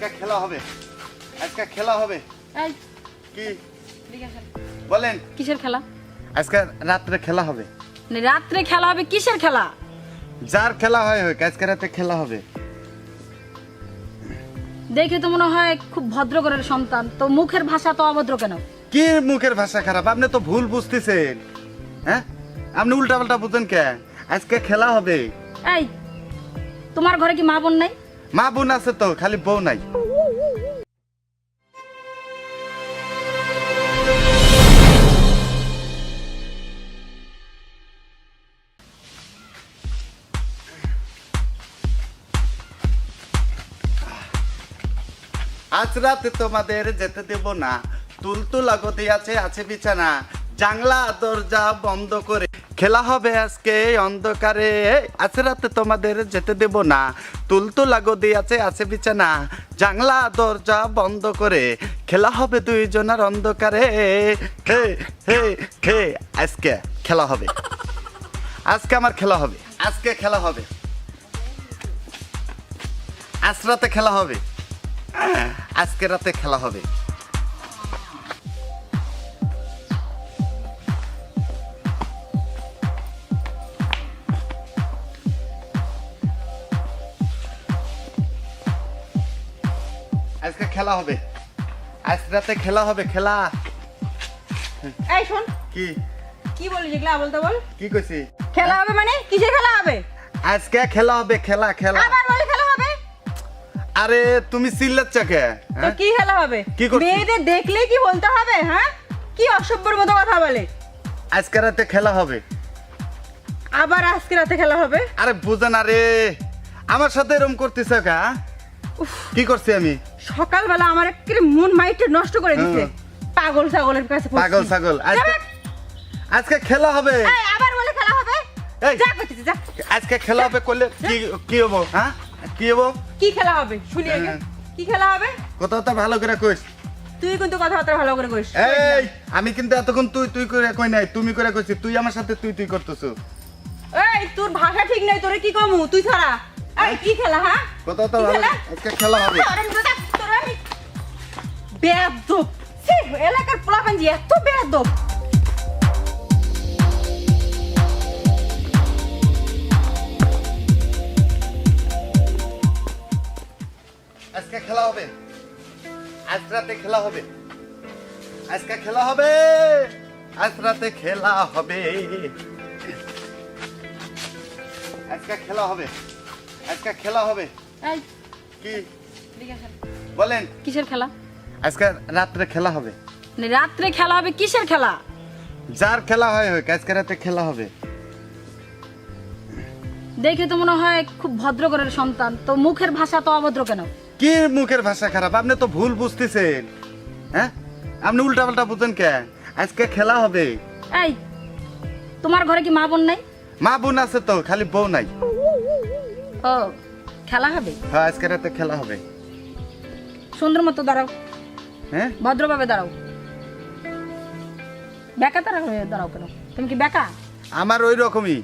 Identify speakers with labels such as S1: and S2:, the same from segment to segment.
S1: আজকে খেলা হবে। আজকে খেলা হবে। কি। বলেন।
S2: কিসের খেলা?
S1: আজকে রাত্রে খেলা হবে।
S2: রাত্রে খেলা হবে কিসের খেলা?
S1: যার খেলা হয় হোক আজকে রাতে খেলা হবে।
S2: দেখে তো মনে হয় খুব ভদ্র ঘরের সন্তান। তো মুখের ভাষা তো অভদ্র কেন?
S1: কি মুখের ভাষা খারাপ? আপনি তো ভুল বুঝতেছেন। হ্যাঁ? আপনি উল্টা পাল্টা বুঝেন কে? আজকে খেলা হবে।
S2: এই তোমার ঘরে কি মা বোন নাই?
S1: মা বোন আছে তো, খালি বউ নাই। আজ রাতে তোমাদের যেতে দেব না। তুলতুল আগতে আছে আছে বিছানা। জাংলা দরজা বন্ধ করে খেলা হবে আজকে অন্ধকারে। আজ রাতে তোমাদের যেতে দেব না। তুলতুল আগতে আছে আছে বিছানা। জাংলা দরজা বন্ধ করে খেলা হবে দুইজনের অন্ধকারে। হে হে হে, আজকে খেলা হবে। আজকে আমার খেলা হবে। আজকে খেলা হবে। আজ রাতে খেলা হবে। আজকে রাতে খেলা হবে। খেলা হবে। আজ রাতে খেলা হবে খেলা।
S3: এই শোন।
S1: কি?
S3: কি বলি যেগুলা বলতে বল।
S1: কি কইছি?
S3: খেলা হবে মানে? কিসের খেলা হবে?
S1: আজকে খেলা হবে খেলা খেলা।
S3: আবার বলে খেলা হবে?
S1: আরে তুমি চিল্লাচ্ছ কে?
S3: তো
S1: হ্যাঁ?
S3: কি খেলা হবে?
S1: কি করছিস?
S3: মেয়েদের দেখলে কি বলতে হবে হ্যাঁ? কি অসভ্যর মতো কথা বলে?
S1: আজকে রাতে খেলা হবে।
S3: আবার আজকে রাতে খেলা হবে?
S1: আরে বুঝেন আরে আমার সাথে এরকম করতেছ কা কি করছি আমি?
S3: সকালবেলা আমার একেবারে মন মাইন্ডটা নষ্ট করে দিছে।
S1: হ্যাঁ।
S3: পাগল ছাগলের কাছে
S1: পাগল ছাগল। আজকে খেলা হবে।
S3: আবার বলে খেলা হবে?
S1: এই।
S3: যা করতেছিস, যা।
S1: আজকে খেলা হবে করলে কি কি হব হ্যাঁ? কি হব?
S3: কি খেলা হবে? শুনি
S1: হ্যাঁ।
S3: কি খেলা হবে?
S1: কোথাও তো ভালো করে কইস।
S3: তুই কিন্তু কথাবার্তা ভালো করে কইস।
S1: এই আমি কিন্তু এতক্ষণ তুই তুই করে কই নাই তুমি করে কইছি তুই আমার সাথে তুই তুই করতেছ।
S3: এই তোর ভাষা ঠিক নাই তোরে কি কমু? তুই ছাড়া। এই কি খেলা হ্যাঁ?
S1: কোথাও তো
S3: কি
S1: ভালো আজকে খেলা হবে।
S3: বেয়াদব। এলাকার পোলাপাঞ্জি এত বেয়াদব।
S1: আজকে খেলা হবে। আজ রাতে খেলা হবে। আজকে খেলা হবে। আজ রাতে খেলা হবে। আজকে খেলা হবে। আজকে খেলা হবে। কি। বলেন।
S2: কিসের খেলা?
S1: আজকে রাত্রে খেলা হবে।
S2: রাত্রে খেলা হবে? কিসের খেলা?
S1: যার খেলা হয় হোক আজকে রাতে খেলা হবে।
S2: দেখে তো মনে হয় খুব ভদ্র ঘরের সন্তান। তো মুখের ভাষা তো অভদ্র কেন?
S1: কি মুখের ভাষা খারাপ? আপনি তো ভুল বুঝতেছেন। হ্যাঁ? আপনি উল্টা পাল্টা বুঝেন কে? আজকে খেলা হবে।
S2: এই তোমার ঘরে কি মা বোন নাই?
S1: মা বোন আছে তো খালি বউ নাই।
S2: ও খেলা হবে?
S1: হ্যাঁ আজকে রাতে খেলা হবে।
S2: সুন্দর মতো দাঁড়াও।
S1: হ্যাঁ?
S2: ভদ্রভাবে দাঁড়াও। বেকা তারা দাঁড়াও কেন? তুমি কি বেকা?
S1: আমার ওই রকমই।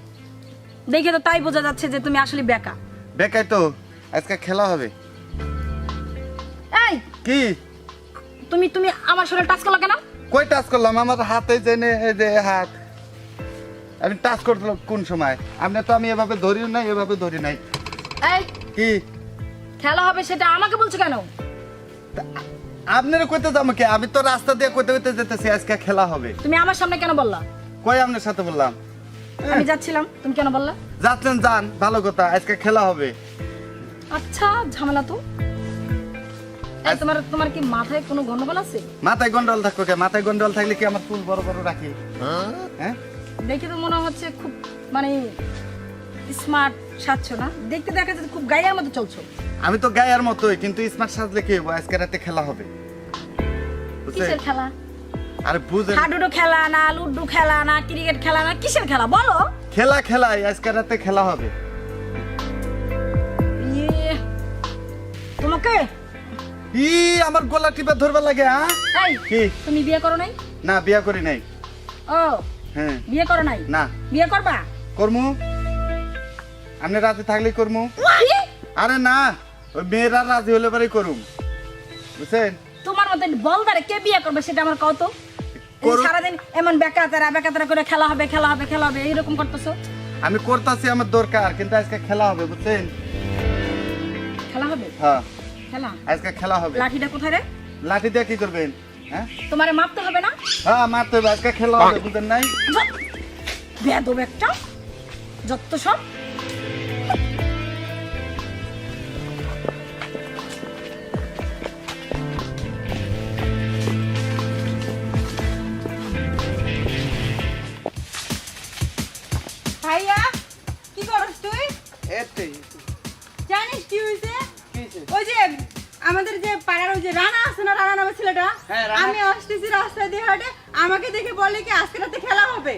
S2: দেখে তো তাই বোঝা যাচ্ছে যে তুমি আসলে বেকা।
S1: বেকাই তো আজকে খেলা হবে।
S2: এই!
S1: কি?
S2: তুমি তুমি আমার শরীরে টাচ করল কেন?
S1: কই টাচ করলাম? আমার হাতে জেনে এই যে হাত। আমি টাচ করলাম কোন সময়? আপনি তো আমি এভাবে ধরি নাই এভাবে ধরি নাই।
S2: এই!
S1: কি?
S2: খেলা হবে সেটা আমাকে বলছো কেন?
S1: আপনার কইতে যাব কি আমি তো রাস্তা দিয়ে কইতে কইতে যেতেছি আজকে খেলা হবে।
S2: তুমি আমার সামনে কেন বললা?
S1: কই আপনার সাথে বললাম?
S2: আমি যাচ্ছিলাম তুমি কেন বললা?
S1: যাচ্ছেন যান ভালো কথা আজকে খেলা হবে।
S2: আচ্ছা ঝামেলা তো। এই, তোমার তোমার কি মাথায় কোনো গন্ডগোল আছে?
S1: মাথায় গন্ডল থাকবে কে? মাথায় গন্ডগোল থাকলে কি আমার চুল বড় বড় রাখি? হ্যাঁ?
S2: দেখে তো মনে হচ্ছে খুব মানে স্মার্ট সাজছো না? দেখতে দেখা যাচ্ছে খুব গায়ের মতো চলছো।
S1: আমি তো গায়ের মতোই কিন্তু স্মার্ট সাজলে কি হব আজকে রাতে খেলা হবে।
S2: কিসের খেলা?
S1: আরে বুঝেন
S2: হাডুডু খেলা না লুডু খেলা না ক্রিকেট খেলা না কিসের খেলা? বলো।
S1: খেলা খেলাই আজকে রাতে খেলা হবে।
S2: ইয়ে তোমাকে?
S1: ই আমার গলা টিপে ধরবার লাগে হ্যাঁ
S2: এই
S1: কি?
S2: তুমি বিয়ে করো নাই?
S1: না বিয়া করি নাই।
S2: ও
S1: হ্যাঁ।
S2: বিয়ে করো নাই?
S1: না।
S2: বিয়ে করবা?
S1: করমু। আপনি রাতে থাকলে করমু। আরে না। ওই মেয়েরা রাজি হলে পরেই করুম। বুঝছেন?
S2: তোমার মতো বলদারে কে বিয়ে করবে সেটা আমার কত সারাদিন এমন বেকা তারা বেকা তারা করে খেলা হবে খেলা হবে খেলা হবে এইরকম করতেছো?
S1: আমি করতেছি আমার দরকার কিন্তু আজকে খেলা হবে বুঝছেন?
S2: খেলা হবে?
S1: হ্যাঁ।
S2: খেলা?
S1: আজকে খেলা হবে।
S2: লাঠিটা কোথায় রে?
S1: লাঠি দিয়ে কি করবেন? হ্যাঁ?
S2: তোমারে মাপতে হবে না?
S1: হ্যাঁ মারতে হবে আজকে খেলা হবে বুঝলেন নাই?
S2: বেদব একটা যত সব।
S3: আমাদের যে পাড়ার ওই যে রানা আছে না রানা নামের ছেলেটা?
S4: হ্যাঁ,
S3: আমি আসতেছি রাস্তা দিয়ে হাটে আমাকে দেখে বলে কি আজকে রাতে খেলা হবে?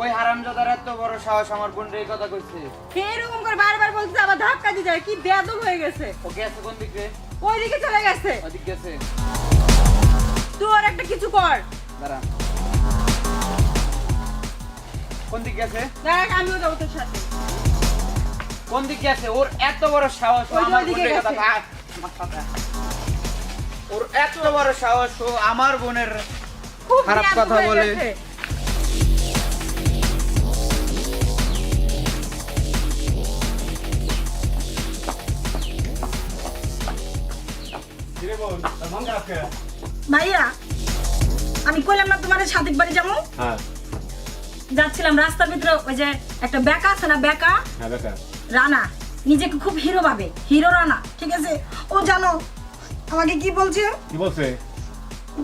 S4: ওই হারামজাদার এত বড় সাহস আমার বোন এই কথা কইছে।
S3: এরকম করে বারবার বলছে আবার ধাক্কা দিয়ে যায় কি বেদব হয়ে গেছে।
S4: ও গেছে কোন দিকে?
S3: ওইদিকে চলে গেছে।
S4: ওদিক গেছে।
S3: তুই ওর একটা কিছু কর।
S4: দাঁড়া। কোন দিক গেছে?
S3: দেখ আমিও যাব তোর সাথে।
S4: কোন দিক গেছে? ওর এত বড় সাহস
S3: ওই
S4: আমার
S3: ওইদিকে
S4: বোনের কথা ওর এত বড় সাহস ও আমার বোনের খারাপ কথা বলে।
S2: ভাইয়া আমি কইলাম না তোমার সাদিক বাড়ি যাব?
S5: হ্যাঁ।
S2: যাচ্ছিলাম রাস্তার ভিতরে ওই যে একটা বেকা আছে না বেকা?
S5: হ্যাঁ
S2: রানা। নিজেকে খুব হিরো ভাবে হিরো রানা ঠিক আছে? ও জানো আমাকে কি বলছে?
S5: কি বলছে?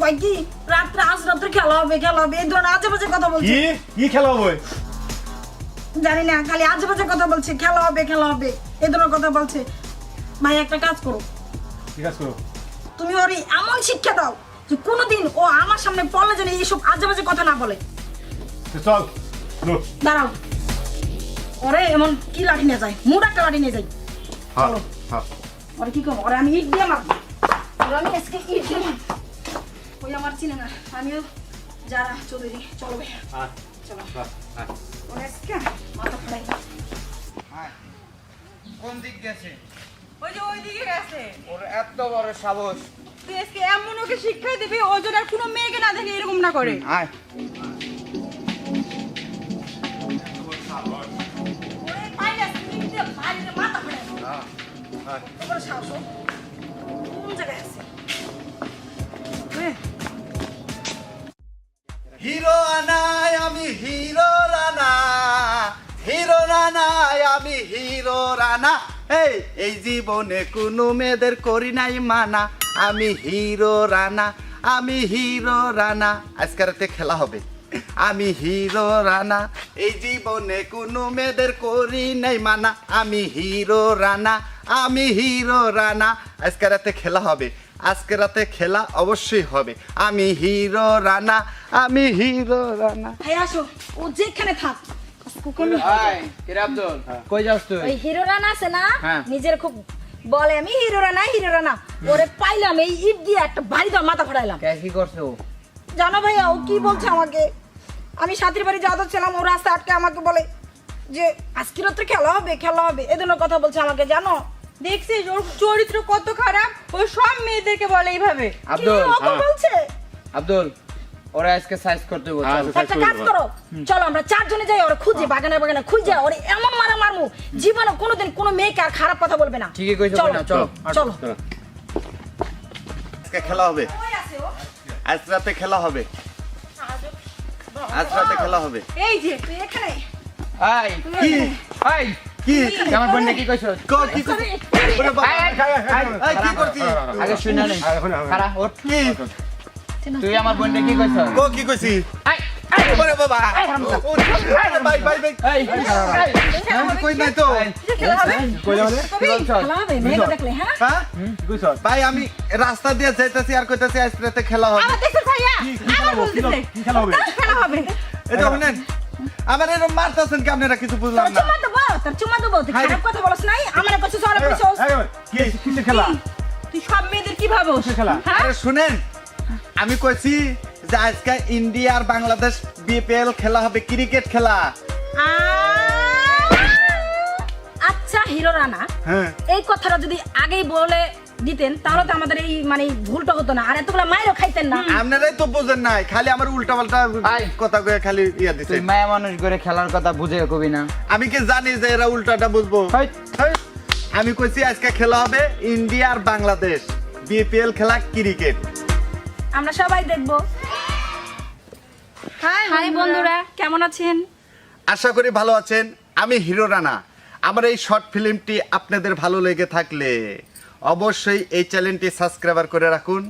S2: ভাই কি রাত্রে আজ রাত্রে খেলা হবে খেলা হবে এই ধরনের আজে বাজে কথা বলছে।
S5: কি? কি খেলা হবে?
S2: জানি না খালি আজে বাজে কথা বলছে খেলা হবে খেলা হবে এই ধরনের কথা বলছে। ভাই একটা কাজ করো।
S5: ঠিক আছে করো?
S2: তুমি ওর এমন শিক্ষা দাও যে কোনোদিন ও আমার সামনে পড়লে যেন এইসব আজে বাজে কথা না বলে।
S5: চল
S2: দাঁড়াও। ওরে এমন কি লাঠি নিয়ে যায়? মুড একটা লাঠি নিয়ে যাই
S5: হ্যাঁ
S2: চলো।
S5: হ্যাঁ।
S2: ওরে কি করব? ওরে আমি ইট দিয়ে মারবো। ওরে আমি আজকে ইট দিয়ে মারবো। ওই আমার চিনে না আমিও যারা চৌধুরী চলো ভাই।
S5: হ্যাঁ
S2: চলো। ওরে আজকে মাথা ফাড়াই
S4: কোন দিক গেছে?
S3: ওই যে ওইদিকে গেছে।
S4: ওর এত বড় সাহস।
S3: তুই আজকে এমন ওকে শিক্ষা দিবি ও যেন আর কোনো মেয়েকে না দেখে এরকম না করে।
S1: আয়।
S2: সাহস ও। কোন জায়গায় আছে
S1: হিরো আনায় আমি হিরো রানা, হিরো রানায় আমি হিরো রানা। এই এই জীবনে কোনো মেয়েদের করি নাই মানা। আমি হিরো রানা, আমি হিরো রানা। আজকে খেলা হবে। আমি হিরো রানা, এই জীবনে কোনো মেয়েদের করি নাই মানা। আমি হিরো রানা আমি হিরো রানা। আজকে রাতে খেলা হবে। আজকে রাতে খেলা অবশ্যই হবে। আমি হিরো রানা। আমি হিরো রানা।
S2: ভাই আসো। ও যেখানে থাক। আমি-
S4: হাই কই যাস তুই?
S2: ওই হিরো রানা আছে না?
S4: হ্যাঁ।
S2: নিজের খুব বলে আমি হিরো রানা হিরো রানা। ওরে পাইলাম এই ইট দিয়ে একটা বাড়ি মাথা ফাড়াইলাম
S4: কি করছে ও?
S2: জানো ভাইয়া ও কি বলছে আমাকে? আমি সাথীর বাড়ি যাওয়া ছিলাম ও রাস্তা আটকে আমাকে বলে যে আজকে রাত্রে খেলা হবে খেলা হবে। এ কথা বলছে আমাকে জানো?
S3: দেখছিস ওর চরিত্র কত খারাপ? ও সব মেয়েদেরকে বলে এইভাবে।
S4: আব্দুল
S5: হ্যাঁ।
S2: বলছে?
S4: আব্দুল ওরা আজকে সাইজ করতে বলছে।
S2: একটা কাজ
S5: করো
S2: চলো আমরা চারজনে যাই ওরা খুঁজে বাগানে বাগানে খুঁজে ওরে এমন মারা মারমু জীবনে কোনোদিন কোনো মেয়েকে আর খারাপ কথা বলবে না।
S4: ঠিকই কইছো
S2: চলো
S4: না চলো।
S2: চলো
S1: আজকে খেলা হবে? আজ রাতে খেলা হবে। আজ রাতে খেলা হবে।
S3: এই যে
S2: তুই এখানে।
S4: হাই
S1: কি
S4: হাই।
S1: কি?
S4: আমার বোন কি কইছো?
S1: ক- কি করছি? ওরে বাবা, এই, কি করছিস?
S4: আগে শুনে নেই খারা ওঠ।
S1: কি?
S4: তুই আমার বোন কি কইছো?
S1: ক কি কইছি?
S4: আই
S1: ওরে বাবা। ভাই ভাই ভাই আমি কই নাই তো?
S2: খেলা হবে
S5: কই যাবে
S2: খেলা হবে মেয়েকে দেখলে হ্যাঁ?
S1: হ্যাঁ? ভাই আমি রাস্তা দিয়ে যাইতেছি আর কইতাছি আজ রাতে খেলা হবে?
S5: খেলা হবে? খেলা হবে?
S3: খেলা হবে।
S1: এই যে শুনেন আমার এরকম মারতেছেন কি আপনারা কিছু বুঝলাম না?
S2: চুমা দেবো তোর চুমা দেবো। তুই খারাপ কথা বলছ নাই? আমার কাছে সরে
S5: কি খেলা?
S3: তুই সব মেয়েদের কি ভাবো
S5: খেলা?
S3: হ্যাঁ?
S1: আরে শুনেন আমি কইছি যে আজকে ইন্ডিয়া আর বাংলাদেশ বিপিএল খেলা হবে ক্রিকেট খেলা।
S2: আচ্ছা হিরো রানা।
S1: হ্যাঁ।
S2: এই কথাটা যদি আগেই বলে দিতেন তাহলে তো আমাদের এই মানে ভুলটা হতো না। আর এতগুলো মায়েরও খাইতেন না।
S1: আপনারাই তো বোঝেন নাই খালি আমার উল্টা পাল্টা কথা কয়ে খালি ইয়া দিছে
S4: তুই মায়া মানুষ করে খেলার কথা বুঝে কবি না।
S1: আমি কি জানি যে এরা উল্টাটা বুঝব। আমি কইছি আজকে খেলা হবে ইন্ডিয়া আর বাংলাদেশ বিপিএল খেলা ক্রিকেট।
S2: আমরা সবাই দেখব।
S3: হাই
S2: হাই বন্ধুরা কেমন আছেন?
S1: আশা করি ভালো আছেন। আমি হিরো রানা। আমার এই শর্ট ফিল্মটি আপনাদের ভালো লেগে থাকলে অবশ্যই এই চ্যানেলটি সাবস্ক্রাইবার করে রাখুন।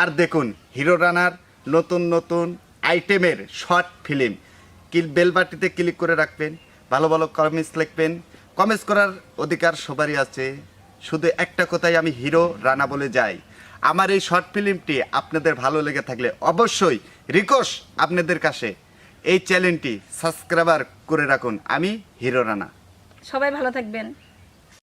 S1: আর দেখুন হিরো রানার নতুন নতুন আইটেমের শর্ট ফিল্ম কিল বেলবাটিতে ক্লিক করে রাখবেন, ভালো ভালো কমেন্টস লিখবেন। কমেন্টস করার অধিকার সবারই আছে। শুধু একটা কথাই আমি হিরো রানা বলে যাই। আমার এই শর্ট ফিল্মটি আপনাদের ভালো লেগে থাকলে অবশ্যই রিকোয়েস্ট আপনাদের কাছে। এই চ্যানেলটি সাবস্ক্রাইবার করে রাখুন। আমি হিরো রানা
S2: সবাই ভালো থাকবেন।